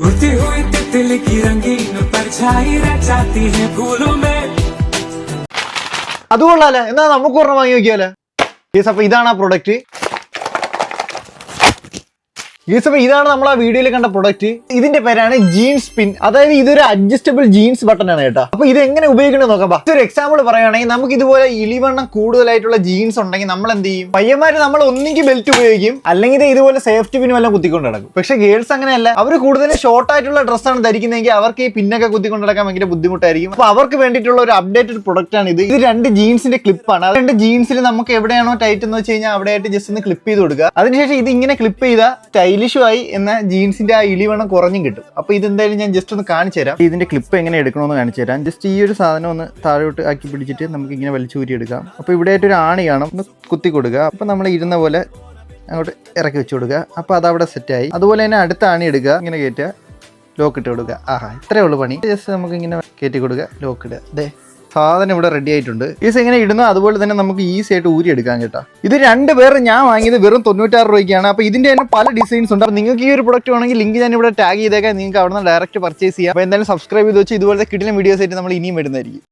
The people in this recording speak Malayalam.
उड़ती हुई तितली की रंगीन परछाई रचाती है फूलों में അത് കൊള്ളാലോ എന്നാ നമുക്ക് ഒരെണ്ണം വാങ്ങി നോക്കിയാലോ യെസ് അപ്പൊ ഇതാണ് ആ പ്രൊഡക്റ്റ് യെസ് ഇതാണ് നമ്മൾ ആ വീഡിയോയിൽ കണ്ട പ്രൊഡക്റ്റ് ഇതിന്റെ പേരാണ് ജീൻസ് പിൻ. അതായത് ഇതൊരു അഡ്ജസ്റ്റബിൾ ജീൻസ് ബട്ടൺ ആണ് കേട്ടോ. അപ്പൊ ഇത് എങ്ങനെ ഉപയോഗിക്കണം നോക്കാം. ഒരു എക്സാമ്പിൾ പറയുകയാണെങ്കിൽ നമുക്ക് ഇതുപോലെ ഇളിവണ്ണം കൂടുതലായിട്ടുള്ള ജീൻസ് ഉണ്ടെങ്കിൽ നമ്മൾ എന്ത് ചെയ്യും? പയ്യന്മാർ നമ്മൾ ഒന്നിക്ക് ബെൽറ്റ് ഉപയോഗിക്കും. അല്ലെങ്കിൽ ഇതുപോലെ സേഫ്റ്റി പിൻ വല്ലതും കുത്തിക്കൊണ്ട് നടക്കും. പക്ഷെ ഗേൾസ് അങ്ങനെയല്ല. അവർ കൂടുതലും ഷോർട്ട് ആയിട്ടുള്ള ഡ്രസ്സാണ് ധരിക്കുന്നതെങ്കിൽ അവർക്ക് ഈ പിന്നൊക്കെ കുത്തിക്കൊണ്ട് നടക്കാൻ ഭയങ്കര ബുദ്ധിമുട്ടായിരിക്കും. അപ്പൊ അവർക്ക് വേണ്ടിയിട്ടുള്ള ഒരു അപ്ഡേറ്റഡ് പ്രൊഡക്റ്റ് ആണ് ഇത്. ഇത് രണ്ട് ജീൻസിന്റെ ക്ലിപ്പാണ് അത് രണ്ട് ജീൻസിൽ നമുക്ക് എവിടെയാണോ ടൈറ്റ് എന്ന് വെച്ച് കഴിഞ്ഞാൽ അവിടെയായിട്ട് ജസ്റ്റ് ഒന്ന് ക്ലിപ്പ് ചെയ്ത് കൊടുക്കുക. അതിനുശേഷം ഇത് ഇങ്ങനെ ക്ലിപ്പ് ചെയ്താൽ സ്റ്റൈലിഷും ആയി എന്ന ജീൻസിന്റെ ആ ഇളിവണ്ണം കുറഞ്ഞും കിട്ടും. അപ്പൊ ഇത് എന്തായാലും ഞാൻ ജസ്റ്റ് ഒന്ന് കാണിച്ചു തരാം. ഇതിന്റെ ക്ലിപ്പ് എങ്ങനെ എടുക്കണമെന്ന് കാണിച്ചു തരാം. ജസ്റ്റ് ഈ ഒരു സാധനം ഒന്ന് താഴോട്ട് ആക്കി പിടിച്ചിട്ട് നമുക്ക് ഇങ്ങനെ വലിച്ചൂരി എടുക്കാം. അപ്പൊ ഇവിടെ ആയിട്ട് ഒരു ആണി കാണും. ഒന്ന് കുത്തി കൊടുക്കുക. അപ്പൊ നമ്മൾ ഇരുന്ന പോലെ അങ്ങോട്ട് ഇറക്കി വെച്ച് കൊടുക്കുക. അപ്പോൾ അതവിടെ സെറ്റായി അതുപോലെ തന്നെ അടുത്ത ആണി എടുക്കുക. ഇങ്ങനെ കയറ്റുക. ലോക്ക് ഇട്ട് കൊടുക്കുക. ആഹാ ഇത്രയേ ഉള്ളൂ പണി. ജസ്റ്റ് നമുക്ക് ഇങ്ങനെ കയറ്റി കൊടുക്കുക. ലോക്ക് ഇടുക. ദേ സാധനം ഇവിടെ റെഡി ആയിട്ടുണ്ട്. ഈസ് എങ്ങനെ ഇടുന്ന അതുപോലെ തന്നെ നമുക്ക് ഈസി ആയിട്ട് ഊരി എടുക്കാൻ കേട്ടോ. ഇത് രണ്ട് പേർ ഞാൻ വാങ്ങിയത് വെറും തൊണ്ണൂറ്റാറ് രൂപയ്ക്കാണ്. അപ്പോൾ ഇതിന്റെ തന്നെ പല ഡിസൈൻസ് ഉണ്ട്. അപ്പോൾ നിങ്ങൾക്ക് ഈ ഒരു പ്രൊഡക്റ്റ് വേണമെങ്കിൽ ലിങ്ക് ഞാൻ ഇവിടെ ടാഗ് ചെയ്തേക്കാം. നിങ്ങൾക്ക് അവിടെ നിന്ന് ഡയറക്റ്റ് പർച്ചേസ് ചെയ്യാം. അപ്പോൾ എന്തായാലും സബ്സ്ക്രൈബ് ചെയ്ത് വെച്ച് ഇതുപോലത്തെ കിടിലൻ വീഡിയോസ് ആയിട്ട് നമ്മൾ ഇനിയും വരുന്നതായിരിക്കും.